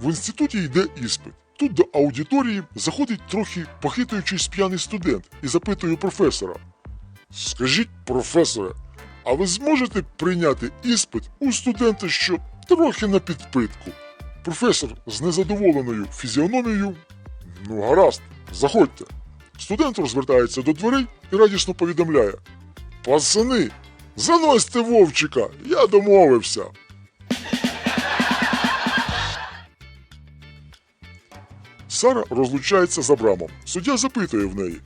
В інституті йде іспит. Тут до аудиторії заходить трохи похитуючись п'яний студент і запитує професора. Скажіть, професоре, а ви зможете прийняти іспит у студента, що трохи на підпитку? Професор з незадоволеною фізіономією. Ну, гаразд, заходьте. Студент розвертається до дверей і радісно повідомляє: Пацани, заносьте вовчика, я домовився. Сара розлучається з Абрамом. Суддя запитує в неї: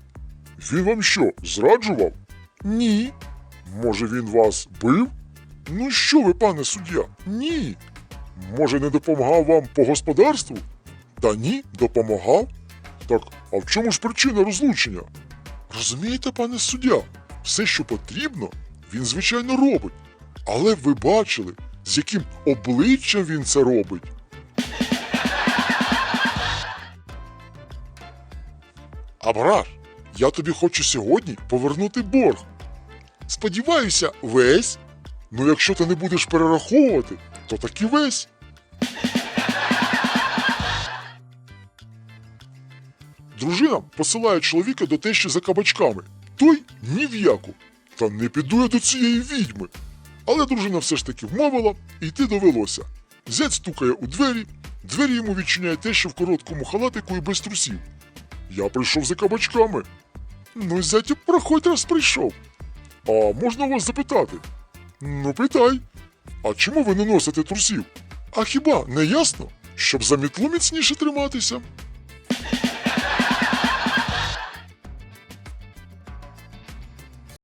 Він вам що, зраджував? Ні. Може, він вас бив? Ну що ви, пане суддя? Ні. Може, не допомагав вам по господарству? Та ні, допомагав. Так, а в чому ж причина розлучення? Розумієте, пане суддя, все, що потрібно, він звичайно робить. Але ви бачили, з яким обличчям він це робить. Абраш, я тобі хочу сьогодні повернути борг. Сподіваюся, весь. Ну, якщо ти не будеш перераховувати, то таки весь. Дружина посилає чоловіка до тещі за кабачками. Той ні в яку. Та не піду я до цієї відьми. Але дружина все ж таки вмовила, і йти довелося. Зять стукає у двері, двері йому відчиняє теща в короткому халатику і без трусів. Я прийшов за кабачками. Ну, зятю, проходь раз прийшов. А можна вас запитати? Ну, питай. А чому ви не носите трусів? А хіба не ясно, щоб за мітлу міцніше триматися?